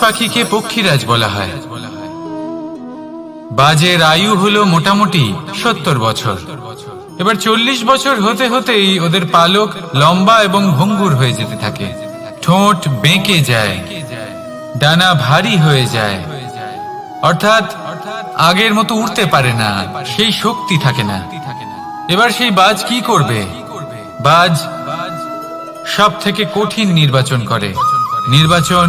পাখিকে পক্ষীরাজ বলা হয়। বাজের আয়ু হলো মোটামুটি সত্তর বছর। এবার চল্লিশ বছর হতে হতেই ওদের পালক লম্বা এবং ভঙ্গুর হয়ে যেতে থাকে। ঠোঁট বেঁকে যায়, ডানা ভারী হয়ে যায়। অর্থাৎ আগের মতো উঠতে পারে না, সেই শক্তি থাকে না। এবার সেই বাজ কি করবে? বাজ সব থেকে কঠিন নির্বাচন করে। নির্বাচন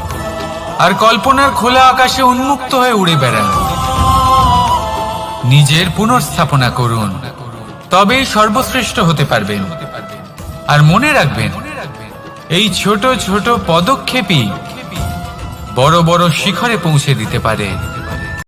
আর কল্পনার খোলা আকাশে উন্মুক্ত হয়ে উড়ে বেড়ান। নিজের পুনর্স্থাপনা করুন। তবেই সর্বশ্রেষ্ঠ হতে পারবেন। আর মনে রাখবেন, এই ছোট ছোট পদক্ষেপই বড় বড় শিখরে পৌঁছে দিতে পারে।